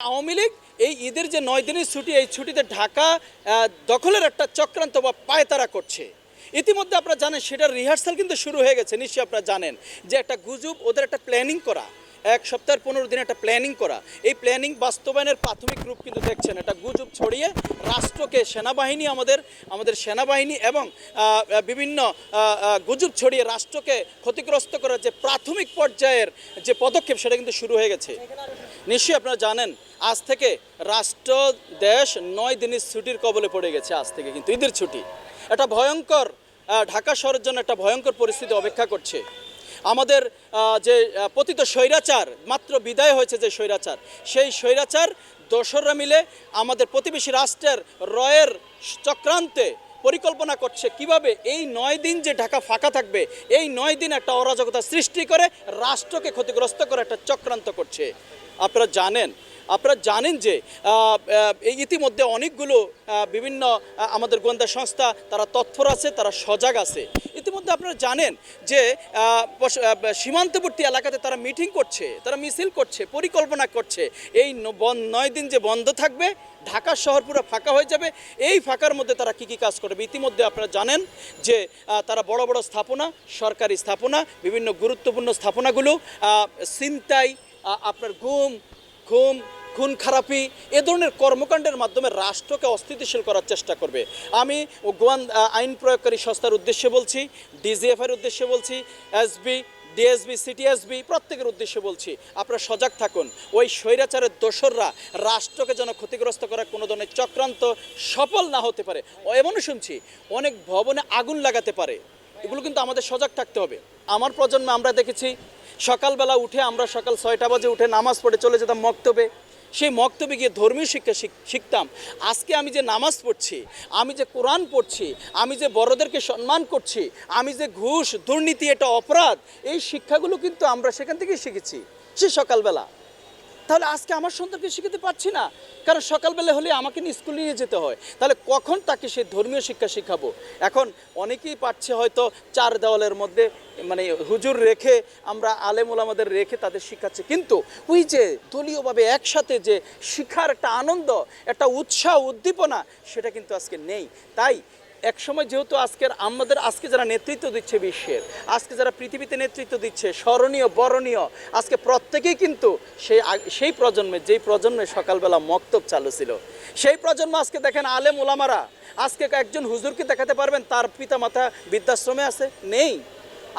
আওয়ামী লীগ এই ঈদের যে নয় দিনের ছুটি, এই ছুটিতে ঢাকা দখলের একটা চক্রান্ত বা পায়তারা করছে। ইতিমধ্যে আপনারা জানেন সেটার রিহার্সাল কিন্তু শুরু হয়ে গেছে, নিশ্চয়ই আপনারা জানেন যে একটা গুজব, ওদের একটা প্ল্যানিং করা। এক সপ্তাহের পনেরো দিন একটা প্ল্যানিং করা। এই প্ল্যানিং বাস্তবায়নের প্রাথমিক রূপ কিন্তু দেখছেন, একটা গুজব ছড়িয়ে রাষ্ট্রকে, সেনাবাহিনী আমাদের আমাদের সেনাবাহিনী এবং বিভিন্ন গুজব ছড়িয়ে রাষ্ট্রকে ক্ষতিগ্রস্ত করার যে প্রাথমিক পর্যায়ের যে পদক্ষেপ, সেটা কিন্তু শুরু হয়ে গেছে। নিশ্চয়ই আপনারা জানেন, আজ থেকে রাষ্ট্র, দেশ নয় দিনের ছুটির কবলে পড়ে গেছে আজ থেকে, কিন্তু ঈদের ছুটি। একটা ভয়ঙ্কর ঢাকা শহরের জন্য একটা ভয়ঙ্কর পরিস্থিতি অপেক্ষা করছে। আমাদের যে পতিত স্বৈরাচার, মাত্র বিদায় হয়েছে যে স্বৈরাচার, সেই স্বৈরাচার দোসররা মিলে আমাদের প্রতিবেশী রাষ্ট্রের রয়ের চক্রান্তে পরিকল্পনা করছে কীভাবে এই নয় দিন যে ঢাকা ফাঁকা থাকবে, এই নয় দিন একটা অরাজকতা সৃষ্টি করে রাষ্ট্রকে ক্ষতিগ্রস্ত করে একটা চক্রান্ত করছে। আপনারা জানেন আপনারা জানেন যে ইতিমধ্যে অনেকগুলো বিভিন্ন আমাদের গোয়েন্দা সংস্থা তারা তৎপর আছে তারা সজাগ আছে। ইতিমধ্যে আপনারা জানেন যে সীমান্তবর্তী এলাকাতে তারা মিটিং করছে তারা মিছিল করছে পরিকল্পনা করছে। এই নয় দিন যে বন্ধ থাকবে ঢাকা শহর পুরো ফাঁকা হয়ে যাবে। এই ফাঁকার মধ্যে তারা কী কী কাজ করবে? ইতিমধ্যে আপনারা জানেন যে তারা বড় বড় স্থাপনা সরকারি স্থাপনা বিভিন্ন গুরুত্বপূর্ণ স্থাপনাগুলো আহ, ছিনতাই আপনার ঘুম খুম খুন খারাপি, এ ধরনের কর্মকাণ্ডের মাধ্যমে রাষ্ট্রকে অস্থিতিশীল করার চেষ্টা করবে। আমি গোয়ান আইন প্রয়োগকারী সংস্থার উদ্দেশ্যে বলছি ডিজিএফের উদ্দেশ্যে বলছি, এসবি, ডিএসবি, সিটিএসবি, প্রত্যেকের উদ্দেশ্যে বলছি, আপনারা সজাগ থাকুন। ওই স্বৈরাচারের দোসররা রাষ্ট্রকে যেন ক্ষতিগ্রস্ত করার কোনো ধরনের চক্রান্ত সফল না হতে পারে। এমনও শুনছি, অনেক ভবনে আগুন লাগাতে পারে। এগুলো কিন্তু আমাদের সজাগ থাকতে হবে। আমার প্রজন্মে আমরা দেখেছি, সকালবেলা উঠে আমরা সকাল ছয়টা বাজে উঠে নামাজ পড়ে চলে যেতাম মক্তবে। সেই মক্তবে গিয়ে ধর্মীয় শিক্ষা শিখ- শিখতাম। আজকে আমি যে নামাজ পড়ছি, আমি যে কোরআন পড়ছি, আমি যে বড়দেরকে সম্মান করছি, আমি যে ঘুষ, দুর্নীতি, এটা অপরাধ, এই শিক্ষাগুলো কিন্তু আমরা সেখান থেকেই শিখেছি সে সকালবেলা। তাহলে আজকে আমার সন্তানকে শিখাতে পারছি না। কারণ সকালবেলা হলে আমাকে নিয়ে স্কুলে নিয়ে যেতে হয়। তাহলে কখন তাকে সেই ধর্মীয় শিক্ষা শিখাবো? এখন অনেকেই পাচ্ছে হয়তো চার দেওয়ালের মধ্যে মানে হুজুর রেখে আমরা আলেমুল আমাদের রেখে তাদের শিখাচ্ছে। কিন্তু ওই যে দলীয়ভাবে একসাথে যে শিখার একটা আনন্দ, একটা উৎসাহ, উদ্দীপনা, সেটা কিন্তু আজকে নেই। তাই একসময় যেহেতু আজকের আমাদের, আজকে যারা নেতৃত্ব দিচ্ছে বিশ্বের, আজকে যারা পৃথিবীতে নেতৃত্ব দিচ্ছে, স্মরণীয়, বরণীয়, আজকে প্রত্যেকেই কিন্তু সেই সেই প্রজন্মে, যেই প্রজন্মে সকালবেলা মক্তব চালু ছিল, সেই প্রজন্ম আজকে দেখেন আলেম ওলামারা আজকে একজন হুজুরকে দেখাতে পারবেন, তার পিতা মাতা বৃদ্ধাশ্রমে আছে? নেই।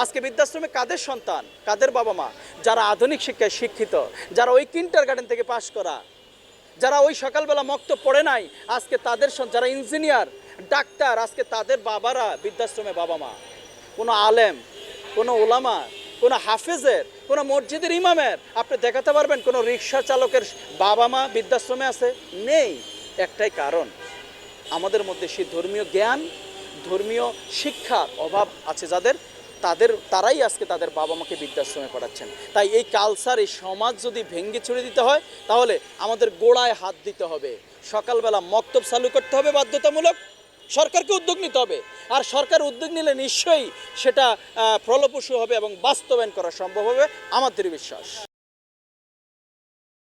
আজকে বৃদ্ধাশ্রমে কাদের সন্তান? কাদের বাবা মা? যারা আধুনিক শিক্ষায় শিক্ষিত, যারা ওই কিন্টার গার্ডেন থেকে পাশ করা, যারা ওই সকালবেলা মক্ত পড়ে নাই, আজকে তাদের যারা ইঞ্জিনিয়ার ডাক্তার, আজকে তাদের বাবারা বৃদ্ধাশ্রমে বাবা মা, কোনো আলেম, কোনো ওলামা কোনো হাফেজের, কোনো মসজিদের ইমামের, আপনি দেখাতে পারবেন কোনো রিক্সা চালকের বাবা মা বৃদ্ধাশ্রমে আছে? নেই। একটাই কারণ, আমাদের মধ্যে সেই ধর্মীয় জ্ঞান, ধর্মীয় শিক্ষার অভাব আছে যাদের, তাদের, তারাই আজকে তাদের বাবা মাকে বৃদ্ধাশ্রমে পড়াচ্ছেন তাই এই কালচার এই সমাজ যদি ভেঙ্গে ছুড়ে দিতে হয়, তাহলে আমাদের গোড়ায় হাত দিতে হবে। সকালবেলা মক্তব চালু করতে হবে বাধ্যতামূলক। সরকারকে উদ্যোগ নিতে হবে। আর সরকার উদ্যোগ নিলে নিশ্চয়ই সেটা ফলপ্রসূ হবে এবং বাস্তবায়ন করা সম্ভব হবে। আমাদের বিশ্বাস।